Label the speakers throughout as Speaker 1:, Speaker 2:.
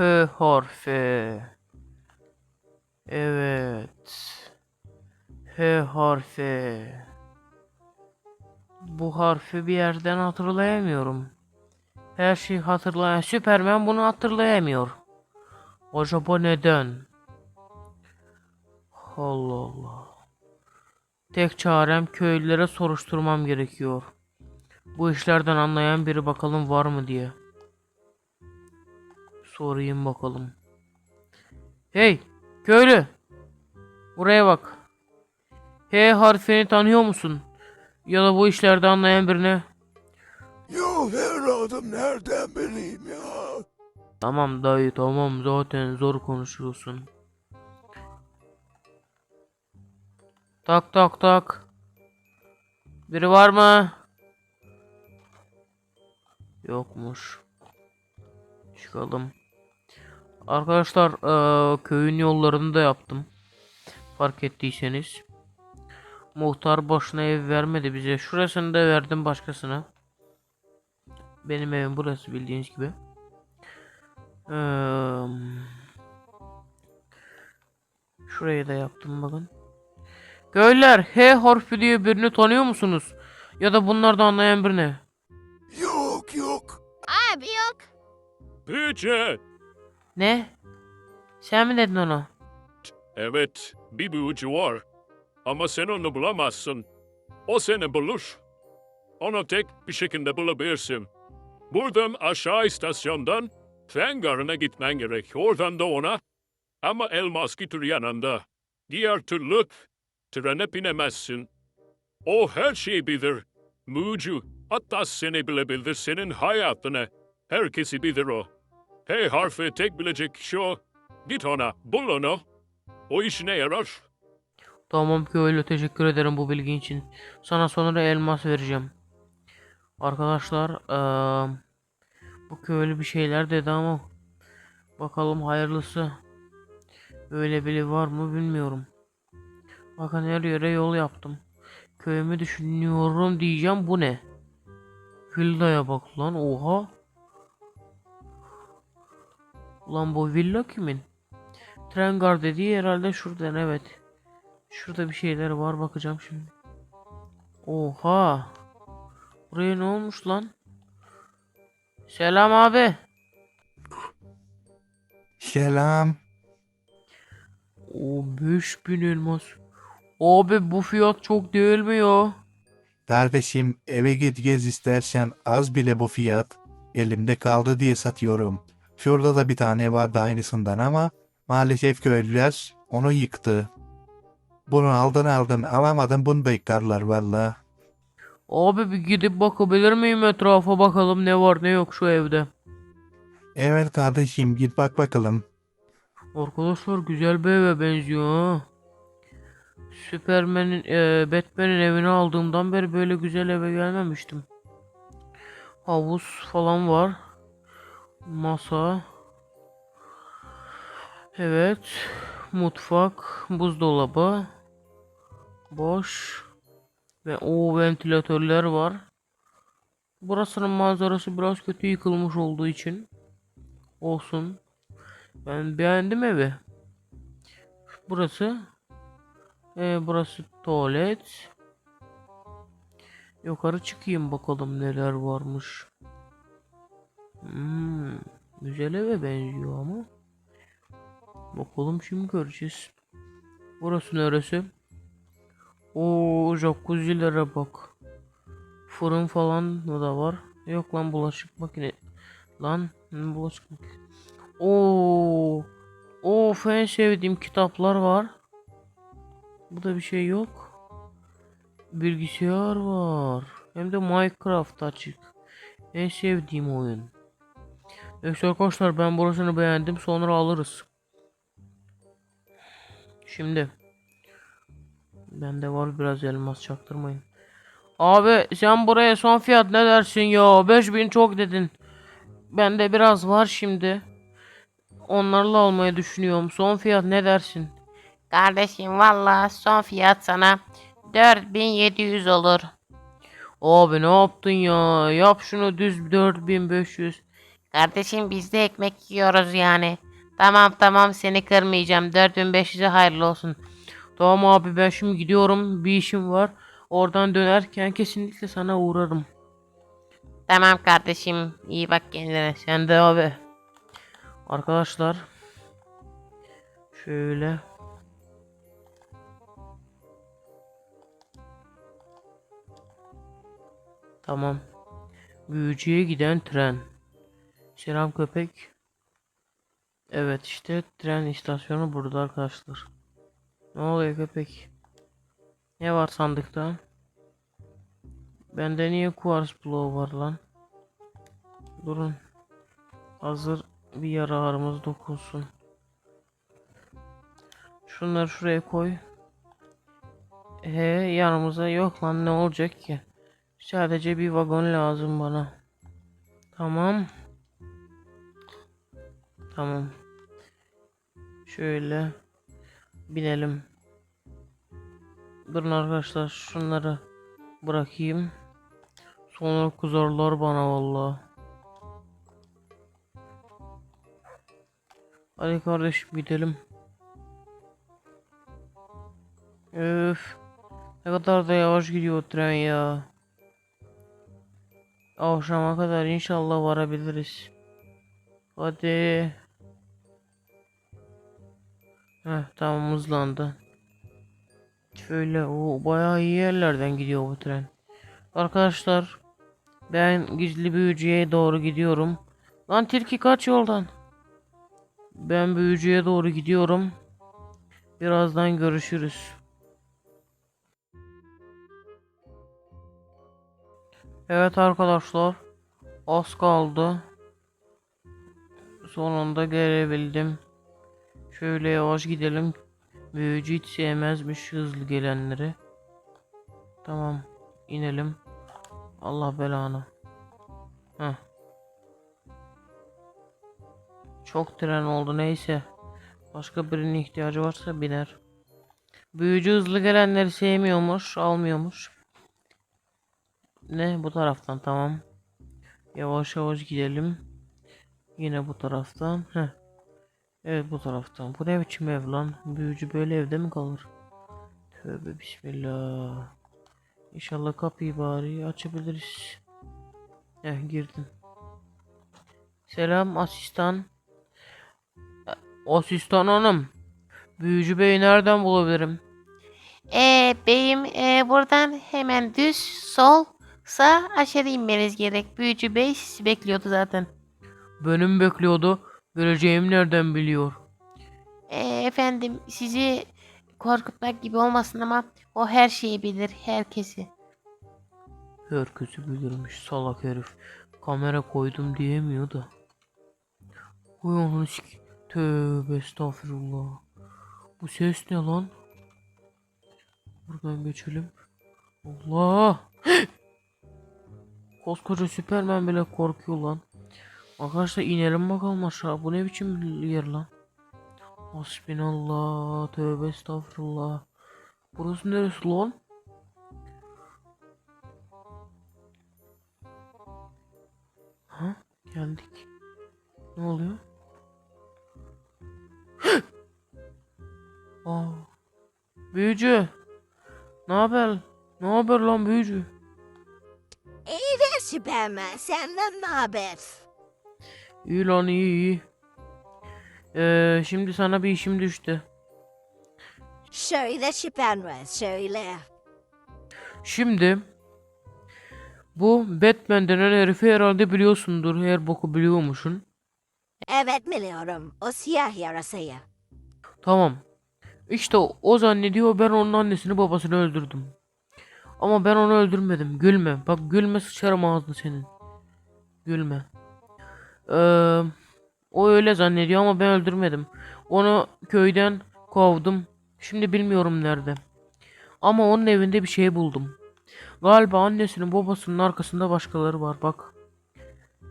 Speaker 1: H harfi. Evet. H harfi. Bu harfi bir yerden hatırlayamıyorum. Her şeyi hatırlayan Süpermen bunu hatırlayamıyor. Acaba neden? Allah Allah. Tek çarem köylülere soruşturmam gerekiyor. Bu işlerden anlayan biri bakalım var mı diye. Sorayım bakalım. Hey köylü. Buraya bak. H harfini tanıyor musun? Ya da bu işlerde anlayan birine.
Speaker 2: Yok evladım nereden bileyim ya?
Speaker 1: Tamam dayı tamam zaten zor konuşuyorsun. Tak tak tak. Biri var mı? Yokmuş. Çıkalım. Arkadaşlar eee, köyün yollarını da yaptım. Fark ettiyseniz. Muhtar boşuna ev vermedi bize. Şurasını da verdim başkasına. Benim evim burası bildiğiniz gibi. Eee, şurayı da yaptım bakın. Köylüler H harfi diye birini tanıyor musunuz? Ya da bunlardan anlayan birini.
Speaker 2: Yok yok.
Speaker 3: Abi yok.
Speaker 4: Büyücü.
Speaker 1: Ne? Sen mi dedin onu?
Speaker 4: Evet, bir büyücü var. Ama sen onu bulamazsın. O seni bulur. Onu tek bir şekilde bulabilirsin. Buradan aşağı istasyondan tren garına gitmen gerek. Oradan da ona. Ama elmas getir yanında. Diğer türlü trene binemezsin. O her şeyi bilir. Büyücü. Hatta seni bile bilir. Senin hayatını. Herkesi bilir o. H harfi tek bilecek kişi o. Git ona, bul onu. O işine yarar.
Speaker 1: Tamam köylü teşekkür ederim bu bilgin için. Sana sonra elmas vereceğim. Arkadaşlar eee, bu köylü bir şeyler dedi ama bakalım hayırlısı. Öyle biri var mı bilmiyorum. Bakın her yere yol yaptım. Köyümü düşünüyorum diyeceğim bu ne? Villaya bak lan oha. Ulan bu villa kimin? Trengar dediği herhalde şuradan evet. Şurada bir şeyler var bakacağım şimdi. Oha. Buraya ne olmuş lan? Selam abi.
Speaker 5: Selam.
Speaker 1: O 5000 elmas. Abi bu fiyat çok değil mi ya?
Speaker 5: Kardeşim eve git gez istersen az bile bu fiyat. Elimde kaldı diye satıyorum. Şurada da bir tane vardı aynısından ama maalesef köylüler onu yıktı. Bunu aldın aldın alamadım bunu beklerler valla.
Speaker 1: Abi bir gidip bakabilir miyim etrafa bakalım ne var ne yok şu evde.
Speaker 5: Evet kardeşim git bak bakalım.
Speaker 1: Arkadaşlar güzel bir eve benziyor ha. Superman'in, eee, Batman'in evini aldığımdan beri böyle güzel eve gelmemiştim. Havuz falan var. Masa. Evet. Mutfak, buzdolabı. Boş. Ve o ventilatörler var. Burasının manzarası biraz kötü yıkılmış olduğu için. Olsun. Ben beğendim evi. Burası. Ee, burası tuvalet. Yukarı çıkayım bakalım neler varmış. Hmm, güzel eve benziyor ama. Bakalım şimdi göreceğiz. Burası neresi? Oo, jacuzzi'lere bak. Fırın falan mı da var? Yok lan bulaşık makine. Lan hı, bulaşık makine. Oo. Of en sevdiğim kitaplar var. Burada bir şey yok. Bilgisayar var. Hem de Minecraft açık. En sevdiğim oyun. Neyse arkadaşlar ben burasını beğendim. Sonra alırız. Şimdi. Bende var biraz elmas çaktırmayın. Abi sen buraya son fiyat ne dersin ya? 5000 çok dedin. Bende biraz var şimdi. Onlarla almayı düşünüyorum. Son fiyat ne dersin?
Speaker 3: Kardeşim valla son fiyat sana 4700 olur.
Speaker 1: Abi ne yaptın ya? Yap şunu düz 4500.
Speaker 3: Kardeşim biz de ekmek yiyoruz yani. Tamam tamam seni kırmayacağım. 4500'e hayırlı olsun.
Speaker 1: Tamam abi ben şimdi gidiyorum. Bir işim var. Oradan dönerken kesinlikle sana uğrarım.
Speaker 3: Tamam kardeşim iyi bak kendine.
Speaker 1: Sen de abi. Arkadaşlar. Şöyle. Tamam. Büyücüye giden tren. Selam köpek. Evet işte tren istasyonu burada arkadaşlar. Ne oluyor köpek? Ne var sandıkta? Bende niye kuars bloğu var lan? Durun. Hazır bir yararımız dokunsun. Şunları şuraya koy. He yanımıza yok lan ne olacak ki? Sadece bir vagon lazım bana. Tamam. Tamam. Şöyle binelim. Durun arkadaşlar şunları bırakayım. Sonra kızarlar bana vallahi. Hadi kardeşim gidelim. Öf. Ne kadar da yavaş gidiyor tren ya. Akşama kadar inşallah varabiliriz. Hadi. Heh tamam hızlandı. Şöyle o bayağı iyi yerlerden gidiyor bu tren. Arkadaşlar ben gizli büyücüye doğru gidiyorum. Lan tilki kaç yoldan? Ben büyücüye doğru gidiyorum. Birazdan görüşürüz. Evet arkadaşlar. Az kaldı. Sonunda gelebildim. Şöyle yavaş gidelim. Büyücü hiç sevmezmiş hızlı gelenleri. Tamam. inelim. Allah belanı. Heh. Çok tren oldu neyse. Başka birinin ihtiyacı varsa biner. Büyücü hızlı gelenleri sevmiyormuş, almıyormuş. Ne bu taraftan tamam. Yavaş yavaş gidelim. Yine bu taraftan. Heh. Evet bu taraftan. Bu ne biçim ev lan? Büyücü böyle evde mi kalır? Tövbe bismillah. İnşallah kapıyı bari açabiliriz. Heh girdim. Selam asistan. E, Asistan hanım. Büyücü beyi nereden bulabilirim?
Speaker 3: Ee, beyim ee, buradan hemen düz sol sağ aşağı inmeniz gerek. Büyücü bey sizi bekliyordu zaten.
Speaker 1: Benim bekliyordu. Geleceğimi nereden biliyor?
Speaker 3: Ee, efendim sizi korkutmak gibi olmasın ama o her şeyi bilir herkesi.
Speaker 1: Herkesi bilirmiş salak herif. Kamera koydum diyemiyor da. Uy onu sik- Tövbe estağfurullah. Bu ses ne lan? Buradan geçelim. Allah! Koskoca Süpermen bile korkuyor lan. Arkadaşlar inelim bakalım aşağı. Bu ne biçim yer lan? Hasbinallah. Tövbe estağfurullah. Burası neresi lan? Ha? Geldik. Ne oluyor? Aa. Büyücü. Ne haber? Ne haber lan büyücü?
Speaker 6: İyi de Süpermen senden ne haber?
Speaker 1: İyi lan iyi iyi. Ee, şimdi sana bir işim düştü.
Speaker 6: Söyle Süpermen söyle.
Speaker 1: Şimdi bu Batman denen herifi herhalde biliyorsundur. Her boku biliyormuşsun.
Speaker 6: Evet biliyorum o siyah yarasayı.
Speaker 1: Tamam. İşte o, o zannediyor ben onun annesini babasını öldürdüm. Ama ben onu öldürmedim. Gülme. Bak gülme sıçarım ağzına senin. Gülme. Ee, o öyle zannediyor ama ben öldürmedim. Onu köyden kovdum. Şimdi bilmiyorum nerede. Ama onun evinde bir şey buldum. Galiba annesinin babasının arkasında başkaları var bak.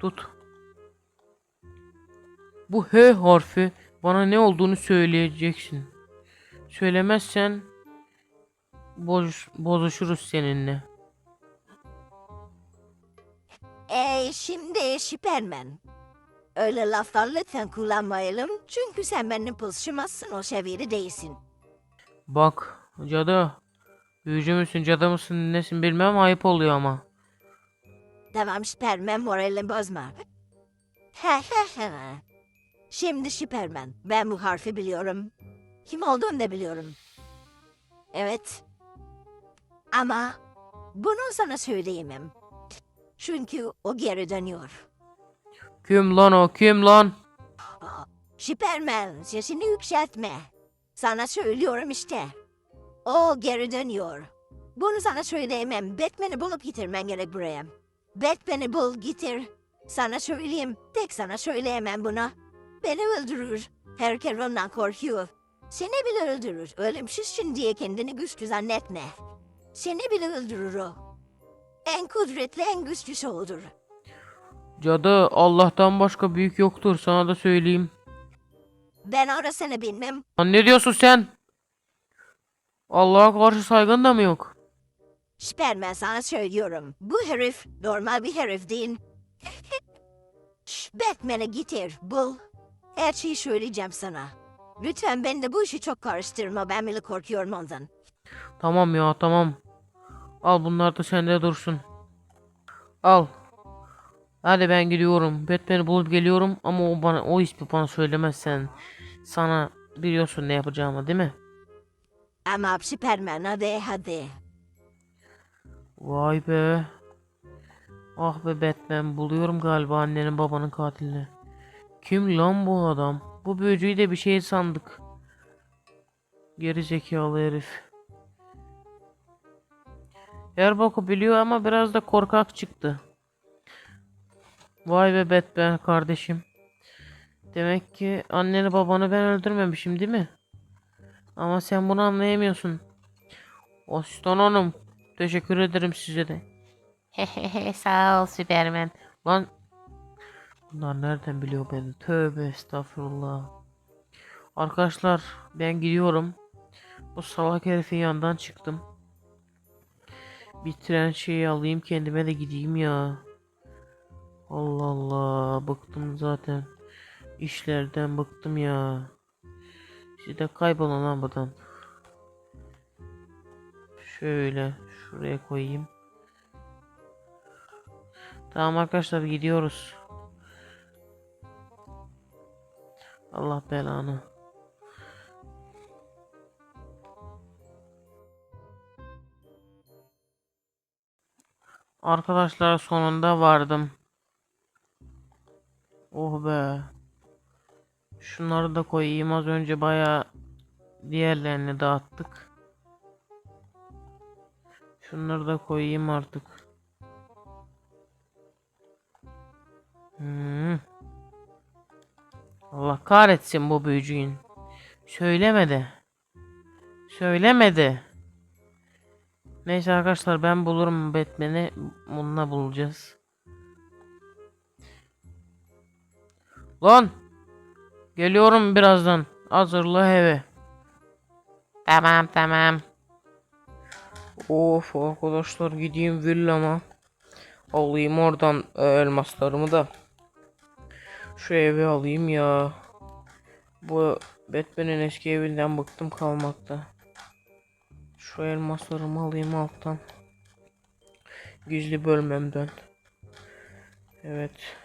Speaker 1: Tut. Bu H harfi bana ne olduğunu söyleyeceksin. Söylemezsen boz, bozuşuruz seninle.
Speaker 6: E şimdi Süpermen Öyle laflar lütfen kullanmayalım. Çünkü sen benim pulsuşumazsın o seviyede değilsin.
Speaker 1: Bak cadı. Büyücü müsün cadı mısın nesin bilmem ayıp oluyor ama.
Speaker 6: Tamam Süpermen moralini bozma. Şimdi Süpermen. Ben bu harfi biliyorum. Kim olduğunu da biliyorum. Evet. Ama bunu sana söyleyemem. Çünkü o geri dönüyor.
Speaker 1: Kim lan o kim lan?
Speaker 6: Süpermen sesini yükseltme. Sana söylüyorum işte. O geri dönüyor. Bunu sana söyleyemem. Batman'i bulup getirmen gerek buraya. Batman'i bul getir. Sana söyleyeyim. Tek sana söyleyemem bunu. Beni öldürür. Herkes ondan korkuyor. Seni bile öldürür. Ölümsüzsün diye kendini güçlü zannetme. Seni bile öldürür o. En kudretli en güçlüsü odur.
Speaker 1: Cadı Allah'tan başka büyük yoktur sana da söyleyeyim.
Speaker 6: Ben orasını bilmem.
Speaker 1: Lan ne diyorsun sen? Allah'a karşı saygın da mı yok?
Speaker 6: Süpermen sana söylüyorum. Bu herif normal bir herif değil. Batman'e getir, bul. Her şeyi söyleyeceğim sana. Lütfen ben de bu işi çok karıştırma. Ben bile korkuyorum ondan.
Speaker 1: Tamam ya tamam. Al bunlar da sende dursun. Al. Hadi ben gidiyorum. Batman'i bulup geliyorum ama o bana o ismi bana söylemezsen sana biliyorsun ne yapacağımı değil mi?
Speaker 6: Ama Süpermen hadi hadi.
Speaker 1: Vay be. Ah be Batman buluyorum galiba annenin babanın katilini. Kim lan bu adam? Bu büyücüyü de bir şey sandık. Geri zekalı herif. Her boku biliyor ama biraz da korkak çıktı. Vay be Batman kardeşim. Demek ki anneni babanı ben öldürmemişim değil mi? Ama sen bunu anlayamıyorsun. Asistan hanım teşekkür ederim size de.
Speaker 3: Sağ ol Süpermen.
Speaker 1: Lan bunlar nereden biliyor beni? Tövbe estağfurullah. Arkadaşlar ben gidiyorum. Bu salak herifin yanından çıktım. Bir tren şeyi alayım kendime de gideyim ya. Allah Allah bıktım zaten. İşlerden bıktım ya. Siz de kaybolun buradan. Şöyle şuraya koyayım. Tamam arkadaşlar gidiyoruz. Allah belanı. Arkadaşlar sonunda vardım. Oh be. Şunları da koyayım az önce baya diğerlerini dağıttık. Şunları da koyayım artık. Hmm. Allah kahretsin bu büyücüğün. Söylemedi. Söylemedi. Neyse arkadaşlar ben bulurum Batman'i. Bununla bulacağız. Lan. Geliyorum birazdan. Hazırla eve.
Speaker 3: Tamam tamam.
Speaker 1: Of arkadaşlar gideyim villama. Alayım oradan e, elmaslarımı da. Şu evi alayım ya. Bu Batman'in eski evinden bıktım kalmakta. Şu elmaslarımı alayım alttan. Gizli bölmemden. Evet.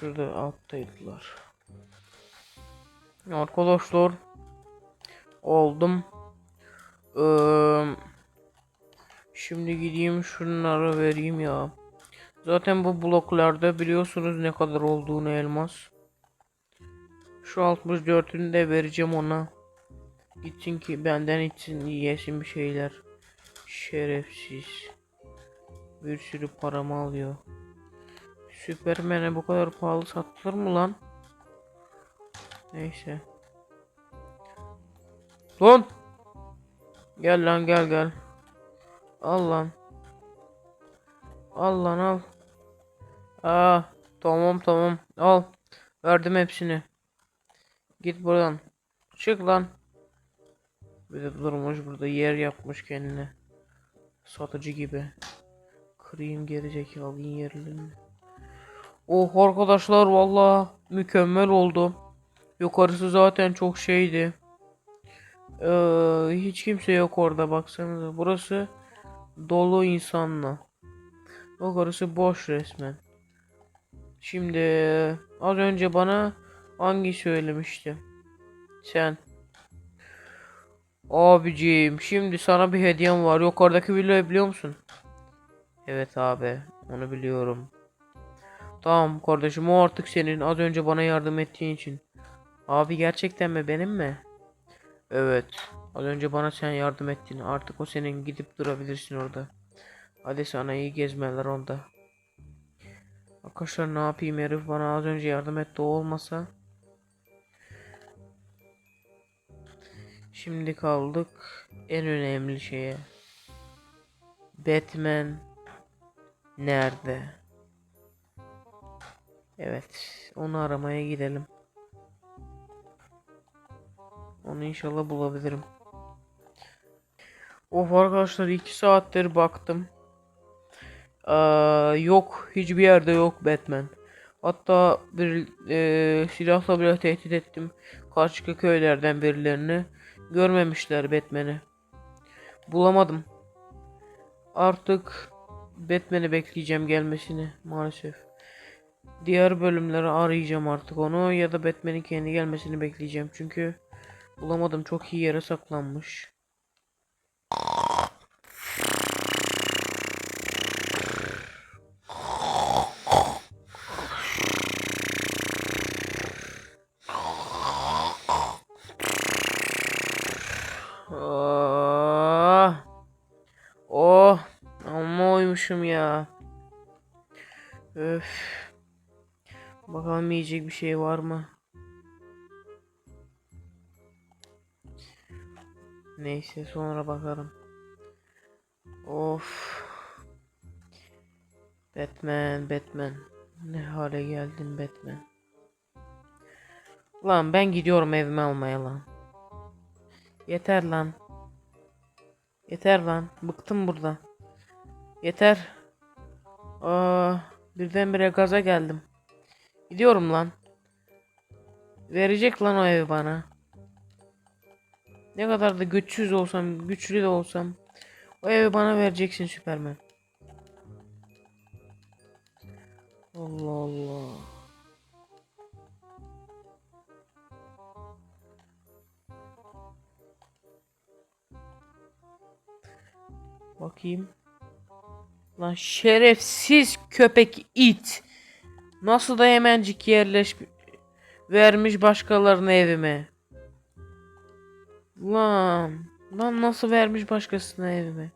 Speaker 1: Şurada alttaydılar. Arkadaşlar. Oldum. Eee... Şimdi gideyim şunları vereyim ya. Zaten bu bloklarda biliyorsunuz ne kadar olduğunu elmas. Şu 64'ünü de vereceğim ona. Gitsin ki benden içsin yesin bir şeyler. Şerefsiz. Bir sürü paramı alıyor. Süpermen'e bu kadar pahalı satılır mı lan? Neyse. Lan! Gel lan gel gel. Al lan. Al lan al. Aa, tamam tamam. Al. Verdim hepsini. Git buradan. Çık lan. Bir de durmuş burada yer yapmış kendine. Satıcı gibi. Kırayım gerizekalı yerlerini. Oh arkadaşlar valla mükemmel oldu. Yukarısı zaten çok şeydi. Ee, hiç kimse yok orada baksanıza. Burası dolu insanla. Yukarısı boş resmen. Şimdi az önce bana hangi söylemişti? Sen. Abiciğim şimdi sana bir hediyem var. Yukarıdaki villayı biliyor musun? Evet abi onu biliyorum. Tamam kardeşim o artık senin az önce bana yardım ettiğin için. Abi gerçekten mi benim mi? Evet. Az önce bana sen yardım ettin. Artık o senin gidip durabilirsin orada. Hadi sana iyi gezmeler onda. Arkadaşlar ne yapayım herif bana az önce yardım etti o olmasa. Şimdi kaldık en önemli şeye. Batman nerede? Evet, onu aramaya gidelim. Onu inşallah bulabilirim. Of arkadaşlar 2 saattir baktım. Ee, yok hiçbir yerde yok Batman. Hatta bir e, silahla bile tehdit ettim. Karşı köylerden birilerini görmemişler Batman'i. Bulamadım. Artık Batman'i bekleyeceğim gelmesini maalesef. Diğer bölümleri arayacağım artık onu ya da Batman'in kendi gelmesini bekleyeceğim çünkü bulamadım çok iyi yere saklanmış. Ah. Oh, amma uyumuşum ya. Öf. Bakalım yiyecek bir şey var mı? Neyse sonra bakarım. Of. Batman, Batman. Ne hale geldin Batman. Lan ben gidiyorum evime almaya lan. Yeter lan. Yeter lan. Bıktım burada. Yeter. Aa, birdenbire gaza geldim. Gidiyorum lan. Verecek lan o evi bana. Ne kadar da güçsüz olsam, güçlü de olsam o evi bana vereceksin Süpermen. Allah Allah. Bakayım. Lan şerefsiz köpek it. Nasıl da hemencik yerleş vermiş başkalarına evime. Lan. Lan nasıl vermiş başkasına evime.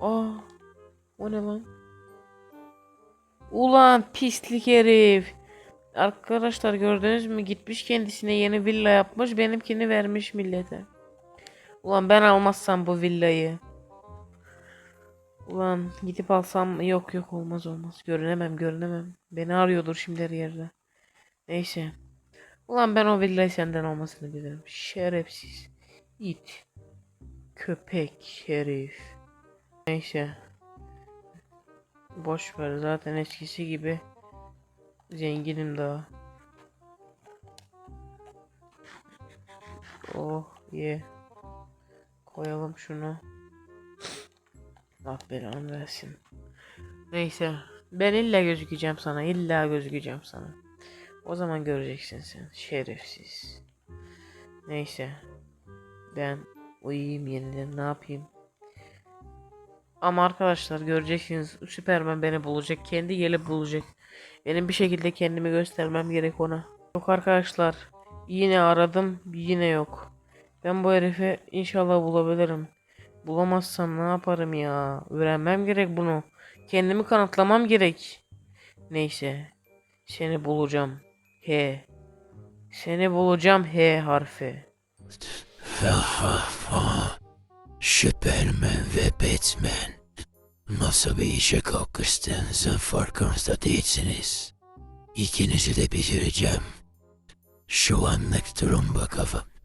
Speaker 1: Aa. O ne lan? Ulan pislik herif. Arkadaşlar gördünüz mü? Gitmiş kendisine yeni villa yapmış. Benimkini vermiş millete. Ulan ben almazsam bu villayı. Ulan gidip alsam yok yok olmaz olmaz. Görünemem görünemem. Beni arıyordur şimdi her yerde. Neyse. Ulan ben o villayı senden olmasını bilirim. Şerefsiz. İt. Köpek herif. Neyse. Boş ver zaten eskisi gibi zenginim daha. Oh ye. Koyalım şunu. Allah belanı versin. Neyse. Ben illa gözükeceğim sana. illa gözükeceğim sana. O zaman göreceksin sen. Şerefsiz. Neyse. Ben uyuyayım yeniden. Ne yapayım? Ama arkadaşlar göreceksiniz. Süperman beni bulacak. Kendi gelip bulacak. Benim bir şekilde kendimi göstermem gerek ona. Yok arkadaşlar. Yine aradım. Yine yok. Ben bu herifi inşallah bulabilirim. Bulamazsam ne yaparım ya? Öğrenmem gerek bunu. Kendimi kanıtlamam gerek. Neyse. Seni bulacağım. He. Seni bulacağım H harfi.
Speaker 2: Superman ve Batman. Nasıl bir işe kalkıştığınızın farkınızda değilsiniz. İkinizi de bitireceğim. Şu anlık durum bu kafamda.